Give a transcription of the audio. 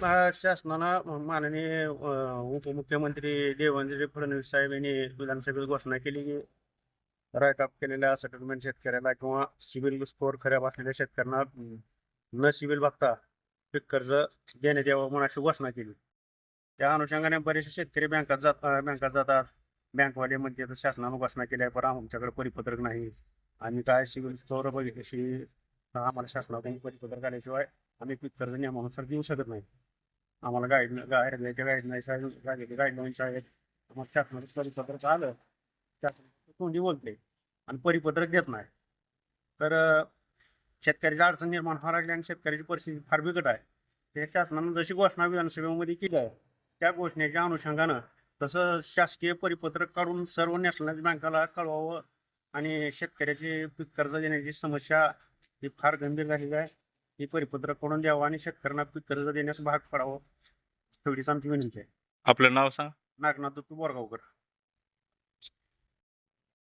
शासनानं माननीय उपमुख्यमंत्री देवेंद्र फडणवीस साहेब यांनी विधानसभेत घोषणा केली की रायकाप केलेल्या सेटलमेंट शेतकऱ्याला किंवा सिबिल स्कोअर खराब असलेल्या शेतकऱ्यांना न सिबिल बघता पीक कर्ज देण्यात यावं म्हणून अशी घोषणा केली. त्या अनुषंगाने बरेचसे शेतकरी बँकात जात बँकात जातात. बँकवाले म्हणते तर शासनानं घोषणा केली आहे पण आमच्याकडे परिपत्रक नाही. आम्ही काय सिबिल स्कोअर बघितल्याशी आम्हाला शासनाकडून परिपत्रक आल्याशिवाय आम्ही पीक कर्ज नियमानुसार देऊ शकत नाही. आम्हाला गाईड गाईडलाईनच्या गाईडलाईन्स आहेत गाईडलाईन्स आहेत आम्हाला शासनाचं परिपत्रक आलं. शासन तोंडी बोलते. आणि परिपत्रक देत नाही. तर शेतकऱ्याची अडचण निर्माण व्हायला लागली आणि शेतकऱ्याची परिस्थिती फार बिकट आहे. ते शासनानं जशी घोषणा विधानसभेमध्ये केली आहे त्या घोषणेच्या अनुषंगानं तसं शासकीय परिपत्रक काढून सर्व नॅशनलाइज बँकाला कळवावं आणि शेतकऱ्याची पीक कर्ज देण्याची समस्या ही फार गंभीर झालेली आहे. ही परिपत्रक करून द्यावं आणि शेतकऱ्यांना पीक कर्ज देण्यास भाग पडावं तेवढीच आमची विनंती आहे. आपलं नाव सांग. नागनाथ दत्तू बोरगावकर.